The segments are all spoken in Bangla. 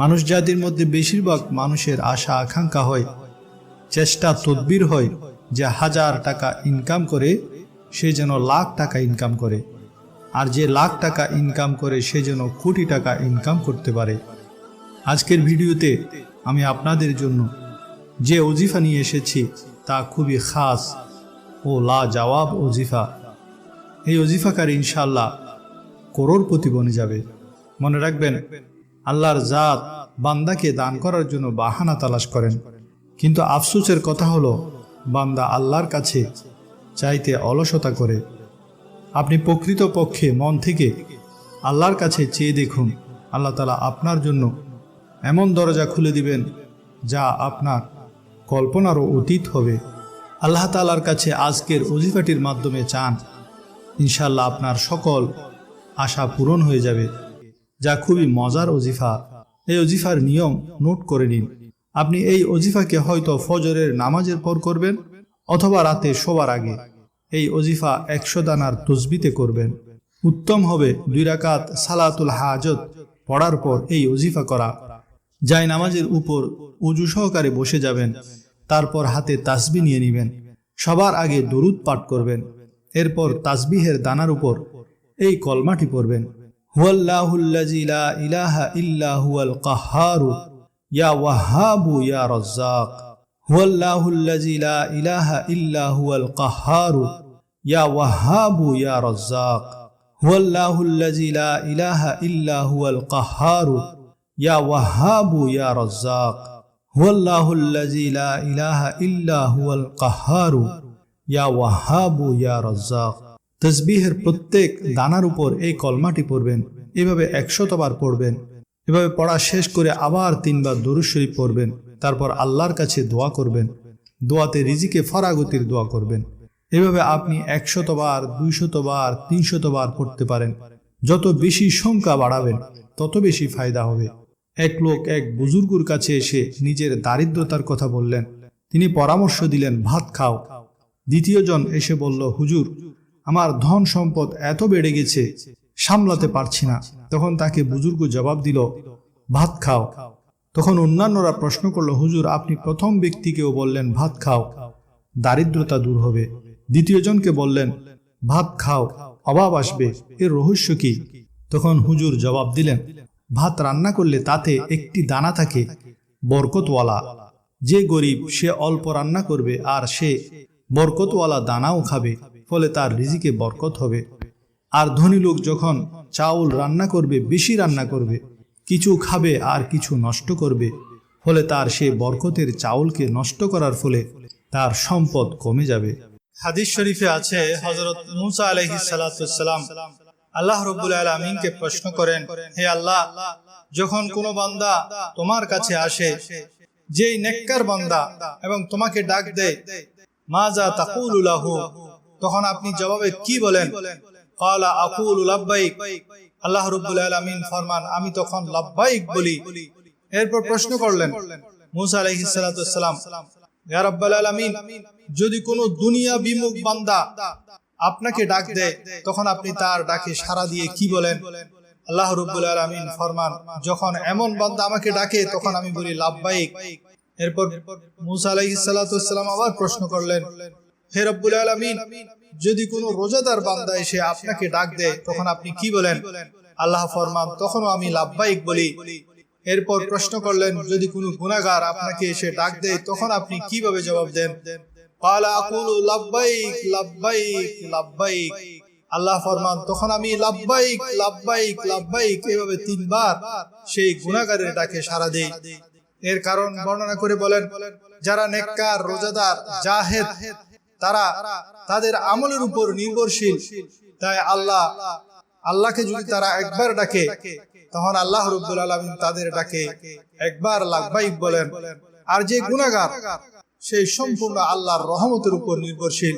মানুষ জাতির মধ্যে বেশিরভাগ মানুষের আশা, আকাঙ্ক্ষা হয়, চেষ্টা, তদবির হয় যে হাজার টাকা ইনকাম করে সে যেন লাখ টাকা ইনকাম করে। আর যে লাখ টাকা ইনকাম করে সে যেন কোটি টাকা ইনকাম করতে পারে। আজকের ভিডিওতে আমি আপনাদের জন্য যে অজিফা নিয়ে এসেছি তা খুবই খাস ও লা জবাব অজিফা এই অজিফাকারী ইনশাল্লাহ করোড়পতি বনে যাবে। মনে রাখবেন আল্লাহর জাত বান্দাকে দান করার জন্য বাহানা তালাশ করেন। কিন্তু আফসোসের কথা হলো, বান্দা আল্লাহর কাছে চাইতে অলসতা করে। আপনি প্রকৃত পক্ষে মন থেকে আল্লাহর কাছে চেয়ে দেখুন, আল্লাহ তালা আপনার জন্য এমন দরজা খুলে দিবেন, যা আপনার কল্পনারও অতীত হবে। আল্লাহ তালার কাছে আজকের অজিফাটির মাধ্যমে চান ইনশাল্লাহ আপনার সকল আশা পূরণ হয়ে যাবে। যা খুবই মজার অজিফা এই অজিফার নিয়ম নোট করে নিন। আপনি এই অজিফাকে হয়তো ফজরের নামাজের পর করবেন অথবা রাতে শোবার আগে। এই অজিফা একশো দানার তসবিতে করবেন। উত্তম হবে দুই রাকাত সালাতুল হাজত পড়ার পর এই অজিফা করা। যাই নামাজের উপর উজু সহকারে বসে যাবেন, তারপর হাতে তাসবি নিয়ে নেবেন। সবার আগে দরুদ পাঠ করবেন। এরপর তাসবিহের দানার উপর এই কলমাটি পড়বেন। هو الله الذي لا إله إلا هو القهار يا وهاب يا رزاق هو الله الذي لا إله إلا هو القهار يا وهاب يا رزاق هو الله الذي لا إله إلا هو القهار يا وهاب يا رزاق هو الله الذي لا إله إلا هو القهار يا وهاب يا رزاق তসবিহের প্রত্যেক দানার উপর এই কলমাটি পড়বেন। এভাবে একশতবার পড়বেন। এভাবে পড়া শেষ করে আবার তিনবার দরুদ শরীফ পড়বেন। তারপর আল্লাহর কাছে দোয়া করবেন। দোয়াতে রিজিকে ফরাগতির দোয়া করবেন। এভাবে আপনি একশতবার, দুইশতবার, তিনশতবার পড়তে পারেন। যত বেশি সংখ্যা বাড়াবেন, তত বেশি ফায়দা হবে। এক লোক এক বুজুর্গুর কাছে এসে নিজের দারিদ্রতার কথা বললেন। তিনি পরামর্শ দিলেন, ভাত খাও। দ্বিতীয় জন এসে বলল, হুজুর আমার ধন সম্পদ এত বেড়ে গেছে, সামলাতে পারছি না। তখন তাকে বুজুর্গ জবাব দিল, ভাত খাও। তখন অন্যান্যরা প্রশ্ন করল, হুজুর, আপনি প্রথম ব্যক্তিকেও বললেন, ভাত খাও। দারিদ্রতা দূর হবে। দ্বিতীয় জনকে বললেন, ভাত খাও, অভাব আসবে, এর রহস্য কি? তখন হুজুর জবাব দিলেন, ভাত রান্না করলে তাতে একটি দানা থাকে, বরকতওয়ালা। যে গরিব, সে অল্প রান্না করবে আর সে বরকতওয়ালা দানাও খাবে। ফলে তার রিজিকে বরকত হবে। আর ধনী লোক যখন চাউল রান্না করবে, বেশি রান্না করবে, কিছু খাবে আর কিছু নষ্ট করবে, ফলে তার সে বরকতের চাউলকে নষ্ট করার ফলে তার সম্পদ কমে যাবে। হাদিস শরীফে আছে হজরত মুসা আলহি সালাম আল্লাহ রব্বুল আলমিনকে প্রশ্ন করেন, হে আল্লাহ, যখন কোনো বান্দা তোমার কাছে আসে, যেই নেককার বান্দা এবং তোমাকে ডাক দেয় মাজা তাকুলুলাহ তখন আপনি জবাবে কি বলেন? কালা আকুল লাব্বাইক। আল্লাহ রব্বুল আলামিন ফরমান, আমি তখন লাব্বাইক বলি। এরপর প্রশ্ন করলেন, মুসা ইয়া রাব্বাল আলামিন, যদি কোনো দুনিয়া বিমুখ বান্দা আপনাকে ডাক দেয় তখন আপনি তার ডাকে সাড়া দিয়ে কি বলেন? আল্লাহ রব্বুল আলামিন ফরমান, যখন এমন বান্দা আমাকে ডাকে, তখন আমি বলি লাব্বাইক। এরপর মুসা আলাইহিস আবার প্রশ্ন করলেন হে রব্বুল আলামিন, যদি কোনো রোজাদার বান্দা এসে আপনাকে ডাক দেয়, তখন আপনি কি বলেন? আল্লাহ ফরমান, তখনও আমি লাভবাহিক বলি। এরপর প্রশ্ন করলেন, যদি কোনো গুনাগার আপনাকে এসে ডাক দেয়, তখন আপনি কীভাবে জবাব দেন? আল্লাহ ফরমান, তখন আমি লাভবাইক লাভবাইক লাভবাইক এভাবে তিনবার সেই গুনাগারের ডাকে সারা দেই। এর কারণ বর্ণনা করে বলেন, যারা নেককার, রোজাদার, জাহেদ তারা তাদের আমলের উপর নির্ভরশীল। তাই আল্লাহ, আল্লাহকে যদি তারা একবার ডাকে, তখন আল্লাহ রব্বুল আলমিন তাদের ডাকে, একবার লাভবাইক বলেন। আর যে গুণাগার সেই সম্পূর্ণ আল্লাহর রহমতের উপর নির্ভরশীল।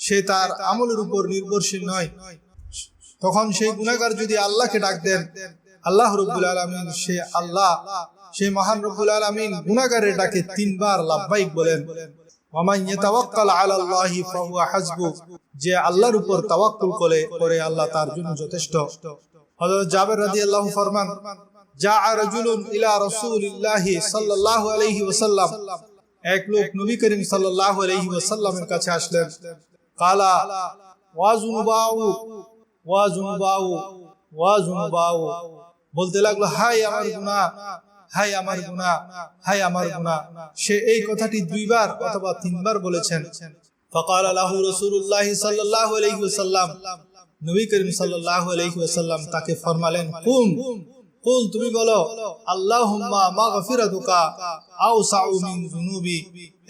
সে তার আমলের উপর নির্ভরশীল নয়। তখন সেই গুণাগার যদি আল্লাহকে ডাক দেন, আল্লাহ রব্বুল আলমিন সে আল্লাহ, সে মহান রব্বুল আলমিন গুণাগারের ডাকে তিনবার লাভবাইক বলেন। যে আল্লাহর উপর তাওয়াক্কুল করে করে আল্লাহ তার জন্য যথেষ্ট। হযরত জাবের রাদিয়াল্লাহু ফরমান রাজুলুন ইলা রাসূলিল্লাহি সাল্লাল্লাহু আলাইহি ওয়াসাল্লাম। এক লোক নবী করিম সাল্লাল্লাহু আলাইহি ওয়াসাল্লামের কাছে আসলেন। কালা বলতে লাগল হাই আমার গুনাহ হাই আমার গুণা হাই আমার গুণা সে এই কথাটি দুইবার অথবা তিনবার বলেছেন। ফকাল রসুল্লাহ সাল্লাহ নবী করিম সাল্লাহ তাকে ফরমালেন কুম কুল তুমি বলো আল্লাহ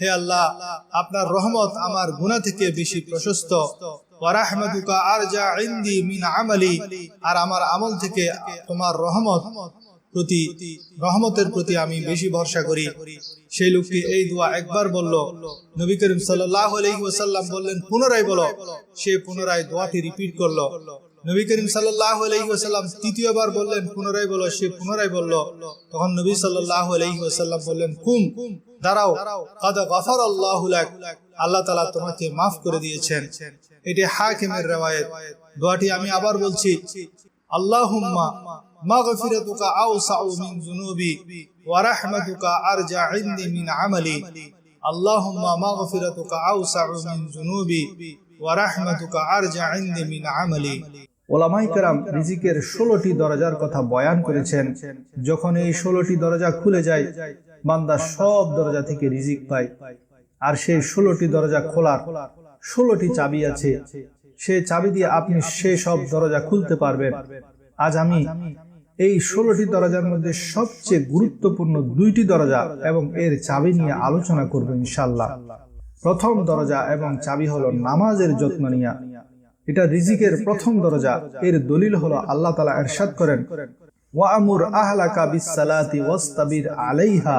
হে আল্লাহ, আপনার রহমত আমার গুণা থেকে বেশি প্রশস্ত। আর আমার আমল থেকে তোমার রহমত প্রতি রহমতের প্রতি আমি বেশি ভরসা করি। সেই লোকটি এই দোয়া একবার বলল, নবী করিম সাল্লাল্লাহু আলাইহি ওয়াসাল্লাম বললেন, পুনরায় বলো। সে পুনরায় দোয়াটি রিপিট করল। নবী করিম সাল্লাল্লাহু আলাইহি ওয়াসাল্লাম তৃতীয়বার বললেন, পুনরায় বলো। সে পুনরায় বলল, তখন নবী সাল্লাল্লাহু আলাইহি ওয়াসাল্লাম বললেন, কুম, দাঁড়াও, কাদ গাফারাল্লাহু লাক। আল্লাহ তালা তোমাকে মাফ করে দিয়েছেন। এটি হাকিমের রওয়ায়াত। দোয়াটি আমি আবার বলছি, আল্লাহুম্মা মিন যুনুবি ওয়া রাহমাতুকা আরজা ইনদি মিন আমালি আল্লাহুম্মা মাগফিরাতুকা আওসাউ মিন যুনুবি ওয়া রাহমাতুকা আরজা ইনদি মিন আমালি ওলামাই কেরাম রিজিকের ষোলোটি দরজার কথা বয়ান করেছেন। যখন এই ষোলোটি দরজা খুলে যায়, বান্দা সব দরজা থেকে রিজিক পায়। আর সেই ষোলোটি দরজা খোলার ষোলোটি চাবি আছে। সেই চাবি দিয়ে আপনি সেই সব দরজা খুলতে পারবেন। আজ আমি এই ষোলোটি দরজার মধ্যে সবচেয়ে গুরুত্বপূর্ণ দুইটি দরজা এবং এর চাবি নিয়ে আলোচনা করব ইনশাল্লাহ প্রথম দরজা এবং চাবি হলো নামাজের যত্ন নিয়া। এটা রিজিকের প্রথম দরজা। এর দলিল হলো আল্লাহ তালা এরশাদ করেন ওয়ামুর আহলাকা বিসসালাতি ওয়াস্তাবির আলাইহা,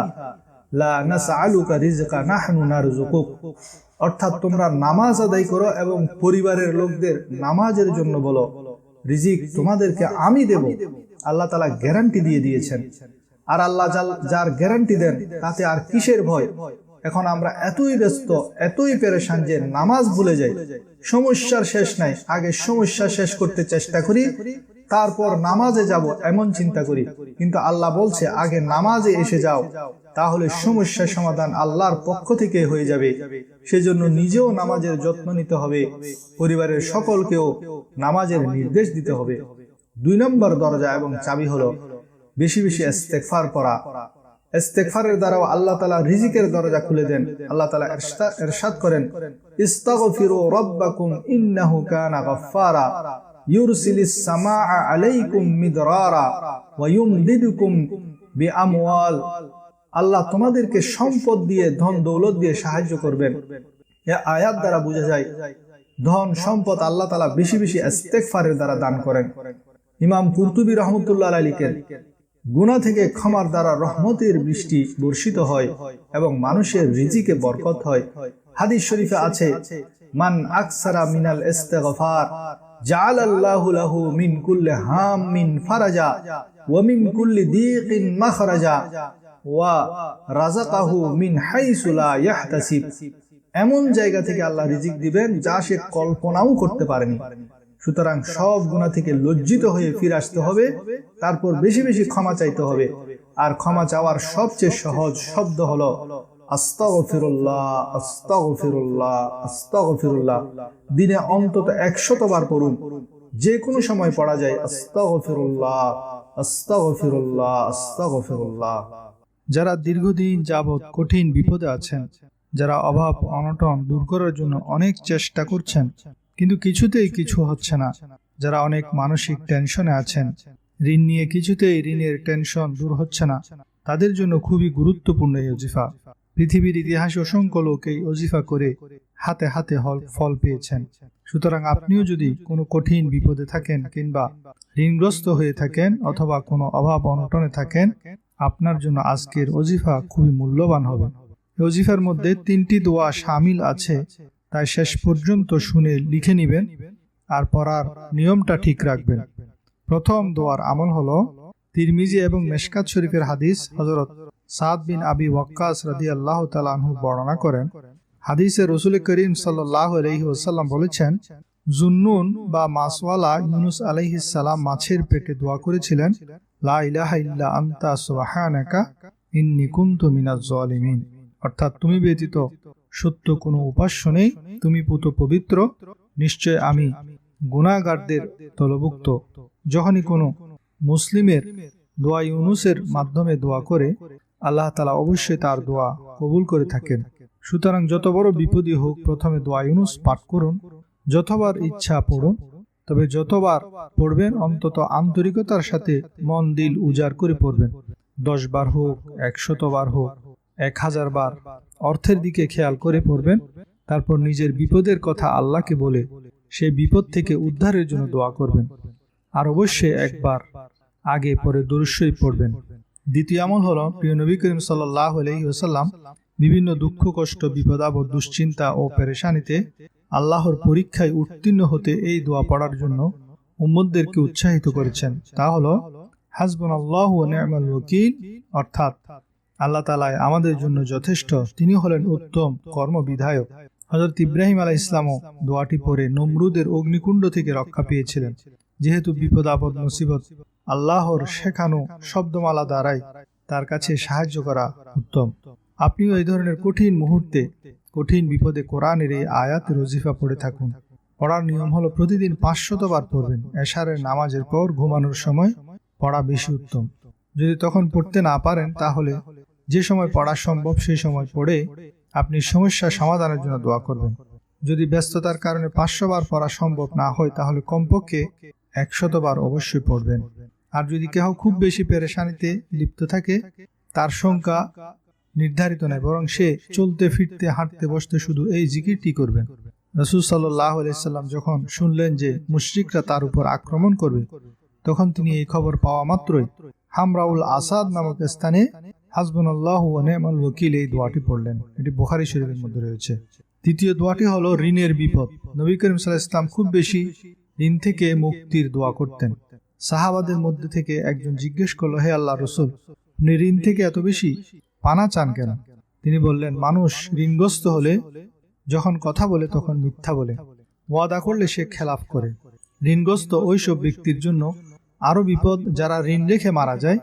লা নাসআলুকা রিজকা নাহনু নারযুকুক। অর্থাৎ তোমরা নামাজ আদায় করো এবং পরিবারের লোকদের নামাজের জন্য বলো, রিজিক তোমাদেরকে আমি দেব। আল্লাহ তালা গ্যারান্টি দিয়ে দিয়েছেন। আর আল্লাহ যার- যার গ্যারান্টি দেন, তাতে আর কিসের ভয়? এখন আমরা এতই ব্যস্ত, এতই পেরেশান যে নামাজ ভুলে যাই। সমস্যার শেষ নাই, আগে সমস্যা শেষ করতে চেষ্টা করি, তারপর নামাজে যাব এমন চিন্তা করি। কিন্তু আল্লাহ বলছে, আগে নামাজে এসে যাও, তাহলে সমস্যার সমাধান আল্লাহর পক্ষ থেকে হয়ে যাবে। সেজন্য নিজেও নামাজের যত্ন নিতে হবে। পরিবারের সকলকেও নামাজের নির্দেশ দিতে হবে। দুই নম্বর দরজা এবং চাবি হলো বেশি বেশি ইস্তেগফার করা ইস্তেগফারের দ্বারাও আল্লাহ তাআলা রিজিকের দরজা খুলে দেন। আল্লাহ তাআলা ইরশা- ইরশাদ করেন, ইস্তাগফিরু রাব্বাকুম ইন্নাহু কানা গাফফারা, ইউরসিলিস সামাআ আলাইকুম মিদরারা ওয়া ইউমদিদুকুম বিআমওয়াল। আল্লাহ তোমাদেরকে সম্পদ দিয়ে, ধন দৌলত দিয়ে সাহায্য করবেন। এ আয়াত দ্বারা বোঝা যায়, ধন সম্পদ আল্লাহ তাআলা বেশি বেশি ইস্তেগফারের দ্বারা দান করেন। ইমাম কুরতুবী রহমতুল্লাহ লিখেন, গুনাহ থেকে ক্ষমার দ্বারা রহমতের বৃষ্টি বর্ষিত হয় এবং মানুষের রিজিকে বরকত হয়। হাদিস শরীফে আছে, মান আকসারা মিনাল ইস্তেগফার জাআল আল্লাহু লাহু মিন কুল্লি হাম মিন ফারাজা ওয়া মিন কুল্লি দীকিন মাখরাজা ওয়া রাযাকাহু মিন হাইসু লা ইয়াহতাসিব। এমন জায়গা থেকে আল্লাহ রিজিক দিবেন যা সে কল্পনাও করতে পারেনি। সুতরাং সব গুণা থেকে লজ্জিত হয়ে ফিরে আসতে হবে, তারপর বেশি বেশি ক্ষমা চাইতে হবে। আর ক্ষমা চাওয়ার সবচেয়ে সহজ শব্দ হলো দিনে অন্তত একশত বার পড়ুন। যে কোনো সময় পড়া যায় আস্তাগফিরুল্লাহ। যারা দীর্ঘদিন যাবৎ কঠিন বিপদে আছেন, যারা অভাব, অনটন দূর করার জন্য অনেক চেষ্টা করছেন কিন্তু কিছুতেই কিছু হচ্ছে না। যারা অনেক মানসিক টেনশনে আছেন ঋণ নিয়ে কিছুতেই ঋণের টেনশন দূর হচ্ছে না। তাদের জন্য খুবই গুরুত্বপূর্ণ এই অজিফা পৃথিবীর ইতিহাসে অসংখ্য লোক এই অজিফা করে হাতে হাতে হল- ফল পেয়েছেন। সুতরাং আপনিও যদি কোনো কঠিন বিপদে থাকেন কিংবা ঋণগ্রস্ত হয়ে থাকেন অথবা কোনো অভাব অনটনে থাকেন আপনার জন্য আজকের অজিফা খুবই মূল্যবান হবে। অজিফার মধ্যে তিনটি দোয়া সামিল আছে। তাই শেষ পর্যন্ত শুনে লিখে নেবেন আর পড়ার নিয়মটা ঠিক রাখবেন। প্রথম দোয়ার আমল হলো তিরমিজি এবং মেশকাত শরীফের হাদিস হজরত সাদ বিন আবি ওয়াক্কাস রাদি আল্লাহ তালাহু বর্ণনা করেন। হাদিসে রসুল করিম সাল্লাহ বলেছেন, জুন্নুন বা মাসওয়ালা ইউনুস আলাইহিস সালাম মাছের পেটে দোয়া করেছিলেন, লা ইলাহা ইল্লা আনতা সুবহানাকা ইন্নী কুনতু মিনাজ জালিমিন অর্থাৎ তুমি ব্যতীত সত্য কোনো উপাস্য নেই, তুমি পুত পবিত্র, নিশ্চয় আমি গুণাগারদের দলভুক্ত যখনই কোনো মুসলিমের দোয়া ইউনুসের মাধ্যমে দোয়া করে, আল্লাহ তালা অবশ্যই তার দোয়া কবুল করে থাকেন। সুতরাং যত বড় বিপদই হোক, প্রথমে দোয়া ইউনুস পাঠ করুন। যতবার ইচ্ছা পড়ুন, তবে যতবার পড়বেন, অন্তত আন্তরিকতার সাথে মন, দিল উজাড় করে পড়বেন। দশ বার হোক, একশত বার হোক, এক হাজার বার অর্থের দিকে খেয়াল করে পড়বেন। তারপর নিজের বিপদের কথা আল্লাহকে বলে সেই বিপদ থেকে উদ্ধারের জন্য দোয়া করবেন। আর অবশ্যই একবার আগে পরে দুরুশ্বই পড়বেন। দ্বিতীয় আমল হলো, প্রিয় নবী করিম সাল্লাহ বিভিন্ন দুঃখ, কষ্ট বিপদাবদ দুশ্চিন্তা ও পেরেশানিতে আল্লাহর পরীক্ষায় উত্তীর্ণ হতে এই দোয়া পড়ার জন্য উম্মদদেরকে উৎসাহিত করেছেন। তা হল হাসবুন আল্লাহ অর্থাৎ আল্লাহ তালায় আমাদের জন্য যথেষ্ট। তিনি হলেন উত্তম কর্মবিধায়ক। হজরত ইব্রাহিম আলাহ ইসলামও দোয়াটি পড়ে নমরুদের অগ্নিকুণ্ড থেকে রক্ষা পেয়েছিলেন। যেহেতু বিপদ, আপদ, মুসিবত আল্লাহর শেখানো শব্দমালা দ্বারাই তার কাছে সাহায্য করা উত্তম। আপনিও এই ধরনের কঠিন মুহূর্তে, কঠিন বিপদে কোরআনের এই আয়াত রজিফা পড়ে থাকুন। পড়ার নিয়ম হলো প্রতিদিন পাঁচশতবার পড়বেন। এশারের নামাজের পর ঘুমানোর সময় পড়া বেশি উত্তম। যদি তখন পড়তে না পারেন তাহলে যে সময় পড়া সম্ভব, সেই সময় পড়ে আপনি সমস্যা সমাধানের জন্য দোয়া করবেন। যদি ব্যস্ততার কারণে পাঁচশো বার পড়া সম্ভব না হয়, তাহলে কমপক্ষে একশতবার অবশ্যই পড়বেন। আর যদি কেহ খুব বেশি পেরেশানিতে লিপ্ত থাকে, তার সংখ্যা নির্ধারিত নয়, বরং সে চলতে, ফিরতে, হাঁটতে, বসতে শুধু এই জিকিরটি করবেন। রসুল সাল্লাহ আলাইসাল্লাম যখন শুনলেন যে মুশরিকরা তার উপর আক্রমণ করবে, তখন তিনি এই খবর পাওয়া মাত্রই হামরাউল আসাদ নামক স্থানে হাসবুন আল্লাহ নেমাল ওকিল এই দোয়াটি পড়লেন। এটি বোখারি শরীফের মধ্যে রয়েছে। দ্বিতীয় দোয়াটি হলো, ঋণের বিপদ। নবী করিম সাল্লাহ ইসলাম খুব বেশি ঋণ থেকে মুক্তির দোয়া করতেন। সাহাবাদের মধ্যে থেকে একজন জিজ্ঞেস করল, হে আল্লাহ রসুল, আপনি ঋণ থেকে এত বেশি পানা চান কেন? তিনি বললেন, মানুষ ঋণগ্রস্ত হলে যখন কথা বলে তখন মিথ্যা বলে। ওয়াদা করলে সে খেলাফ করে। ঋণগ্রস্ত ওইসব ব্যক্তির জন্য আরও বিপদ, যারা ঋণ রেখে মারা যায়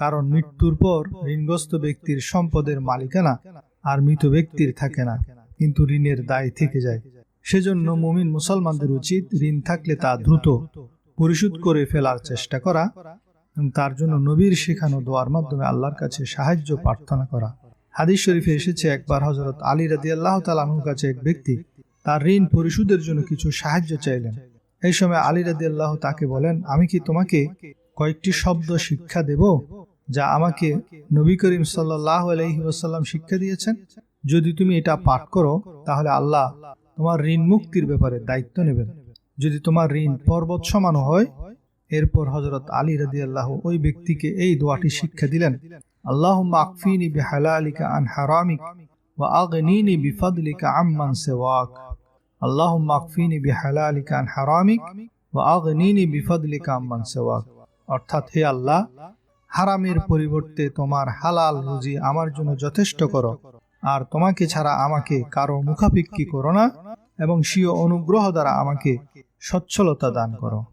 কারণ মৃত্যুর পর ঋণগ্রস্ত ব্যক্তির সম্পদের মালিকানা আর মৃত ব্যক্তির থাকে না, কিন্তু ঋণের দায় থেকে যায়। সেজন্য মুমিন মুসলমানদের উচিত ঋণ থাকলে তা দ্রুত পরিশোধ করে ফেলার চেষ্টা করা, তার জন্য নবীর শেখানো দোয়ার মাধ্যমে আল্লাহর কাছে সাহায্য প্রার্থনা করা। হাদিস শরীফে এসেছে, একবার হজরত আলী রাদি আল্লাহ তালাহুর কাছে এক ব্যক্তি তার ঋণ পরিশোধের জন্য কিছু সাহায্য চাইলেন। এই সময় আলী রাদি আল্লাহ তাকে বলেন, আমি কি তোমাকে কয়েকটি শব্দ শিক্ষা দেব যা আমাকে নবী করিম সাল্লাহ আলহি শিক্ষা দিয়েছেন। যদি তুমি এটা পাঠ করো, তাহলে আল্লাহ তোমার ঋণ মুক্তির ব্যাপারে দায়িত্ব নেবেন। যদি তোমার ঋণ পর্বত সমান হয়, এরপর হজরত আলী রাদি আল্লাহ ওই ব্যক্তিকে এই দোয়াটি শিক্ষা দিলেন আল্লাহ আন হারামিক ওয়া আগনিনি বিফাদলিকা আম্মান আল্লাহ বিহালালিকা আন হারামিক ওয়া আগনিনি আম্মান সেওয়াক। অর্থাৎ হে আল্লাহ, হারামের পরিবর্তে তোমার হালাল রুজি আমার জন্য যথেষ্ট করো। আর তোমাকে ছাড়া আমাকে কারও মুখাপিক্ষি করো না এবং স্বীয় অনুগ্রহ দ্বারা আমাকে সচ্ছলতা দান করো।